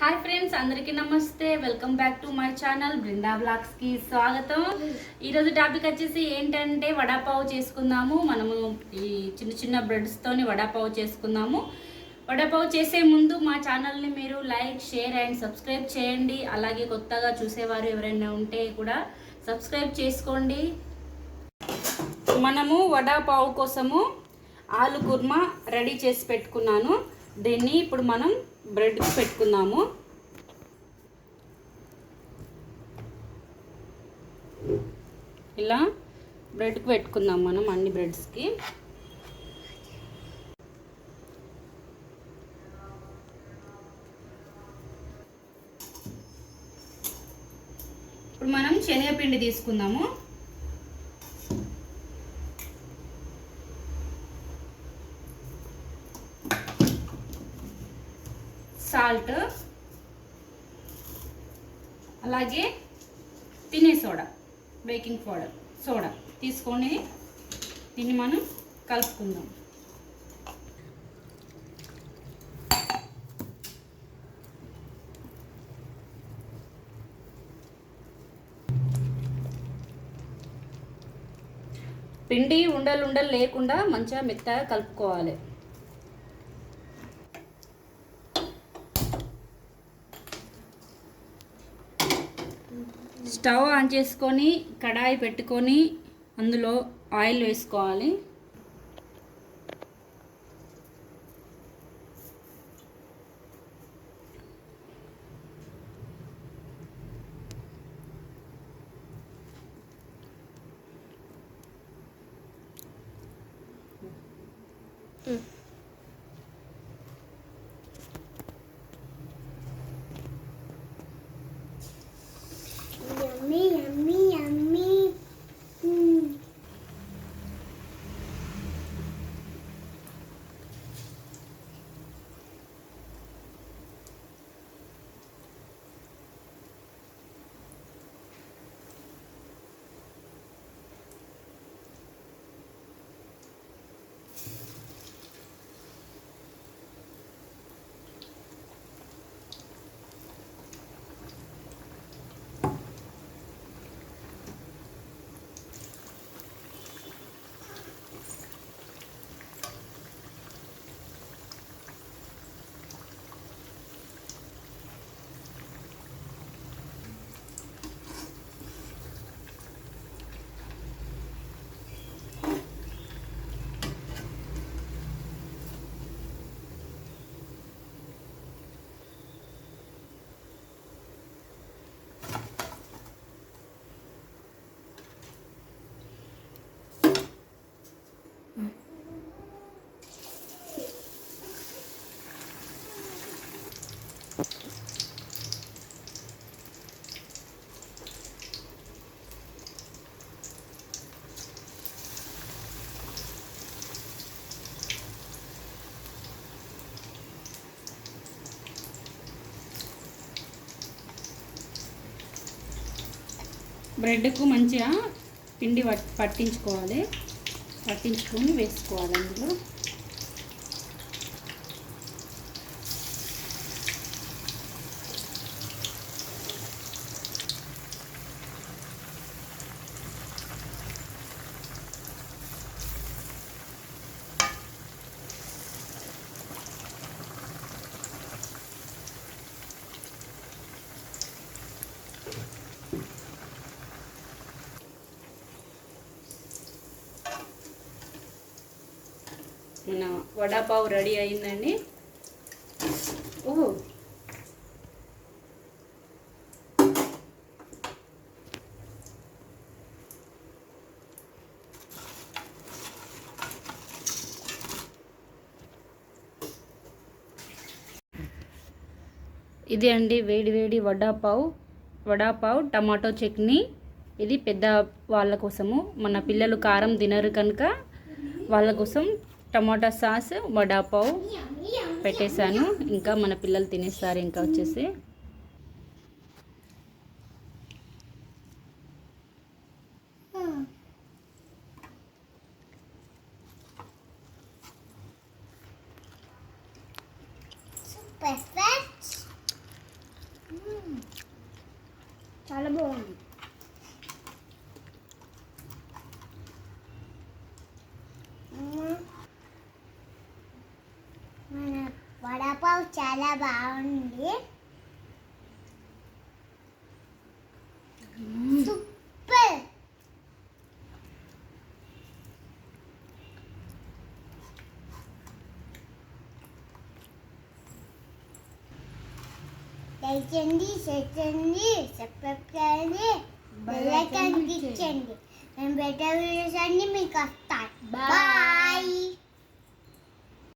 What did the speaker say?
Hi friends అందరికీ నమస్తే. Welcome back to my channel Brinda బ్లాగ్స్కి స్వాగతం. ఈరోజు టాపిక్ వచ్చేసి ఏంటంటే వడాపావు చేసుకుందాము. మనము ఈ చిన్న చిన్న బ్రెడ్స్ తోని వడాపావు చేసుకుందాము. వడాపావు చేసే ముందు మా ఛానల్ని మీరు లైక్ షేర్ అండ్ సబ్స్క్రైబ్ చేయండి. అలాగే కొత్తగా చూసేవారు ఎవరైనా ఉంటే కూడా సబ్స్క్రైబ్ చేసుకోండి. మనము వడాపావు కోసము ఆలు కుర్మా రెడీ చేసి పెట్టుకున్నాను. దీన్ని ఇప్పుడు మనం బ్రెడ్కి పెట్టుకుందాము. ఇలా బ్రెడ్కి పెట్టుకుందాం మనం అన్ని బ్రెడ్స్కి. ఇప్పుడు మనం శనగపిండి తీసుకుందాము. సాల్ట్ అలాగే తినే సోడా బేకింగ్ పౌడర్ సోడా తీసుకొని దీన్ని మనం కలుపుకుందాం. పిండి ఉండలు ఉండలు లేకుండా మంచిగా మెత్తగా కలుపుకోవాలి. స్టవ్ ఆన్ చేసుకొని కడాయి పెట్టుకొని అందులో ఆయిల్ వేసుకోవాలి. బ్రెడ్కు మంచిగా పిండి పట్- పట్టించుకోవాలి. పట్టించుకొని వేసుకోవాలి అందులో. మన వడాపావు రెడీ అయిందండి. ఓ. ఇది అండి వేడి వేడి వడాపావు వడాపావ్ టమాటో చట్నీ. ఇది పెద్ద వాళ్ళ కోసము. మన పిల్లలు కారం తినరు కనుక వాళ్ళ కోసం టమాటా సాస్ వడాపావ్ పెట్టేశాను. ఇంకా మన పిల్లలు తినేస్తారు ఇంకా వచ్చేసి. చాలా బాగుంది. వడపావ్ చాలా బాగుంది. సూపర్. లైక్ చేయండి షేర్ చేయండి సబ్స్క్రైబ్ చేయండి బెల్ ఐకాన్ క్లిక్ చేయండి. నేను బెటర్ వీడియోస్ అన్ని మీకు Bye. బాయ్